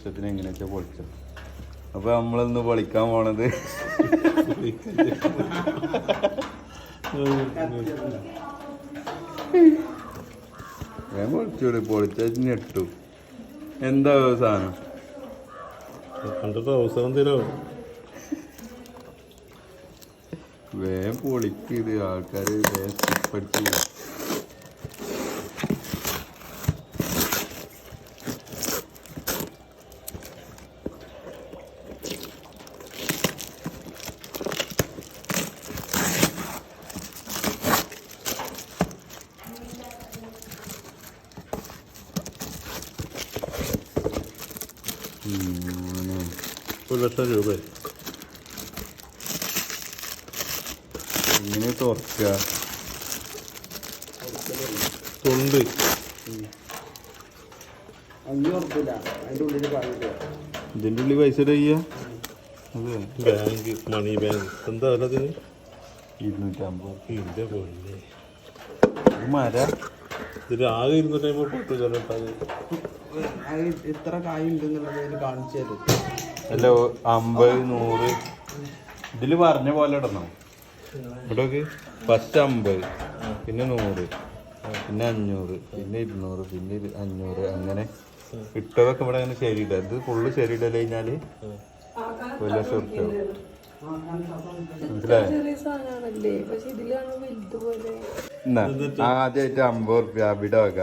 ഇഷ്ടത്തിന് എങ്ങനെയൊക്കെ പൊളിച്ചോ അപ്പൊ നമ്മളിന്ന് പൊളിക്കാൻ പോണത്? ഞാൻ പൊളിച്ചൂടെ പൊളിച്ച ഞെട്ടു എന്താ സാധനം? കണ്ടിട്ട് അവസരം തരോ വേഗം പൊളിക്കത് ആൾക്കാര് വേഗം സ്റ്റിപ്പടിച്ച് ഒരു ലക്ഷം രൂപ ഇങ്ങനെ തുറക്കുക. തൊണ്ട്. ഇതിന്റെ ഉള്ളിൽ കാണില്ല ഇതിന്റെ ഉള്ളിൽ പൈസ ഇടുക ചെയ്യാ. അതെ. ബാങ്ക് മണി ബാങ്ക് എന്താ അതിന് ഇരുന്നൂറ്റമ്പത്. ഇതിന്റെ പോലെ മര. ഇതിൽ ആകെ ഇരുന്നൂറ്റമ്പത് പൊട്ട് പൊട്ടു അത്. ഇത്ര കായ് ഉണ്ട് എന്നുള്ളത് അതിൽ കാണിച്ചു തരും. അല്ല അമ്പത് നൂറ്. ഇതിൽ പറഞ്ഞ പോലെ ഇടണം. ഇവിടേക്ക് ഫസ്റ്റ് അമ്പത് പിന്നെ നൂറ് പിന്നെ അഞ്ഞൂറ് പിന്നെ ഇരുന്നൂറ് പിന്നെ അഞ്ഞൂറ് അങ്ങനെ ഇട്ടതൊക്കെ ഇവിടെ അങ്ങനെ ശരിയില്ല. ഇത് ഫുള്ള് ശരിയിടൽ കഴിഞ്ഞാൽ ഒരു ലക്ഷം ഉറുപ്പ്യ ആദ്യമായിട്ട് അമ്പത് റുപ്യ അവിടെ വക.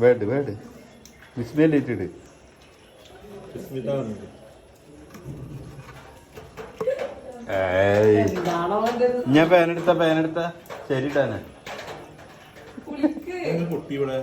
വേട് വേട്. വിസ്മയിലിട്ടിട് ഞാൻ പേനെടുത്ത പേനെടുത്ത ശരിട്ടാന പൊട്ടി ഇവിടെ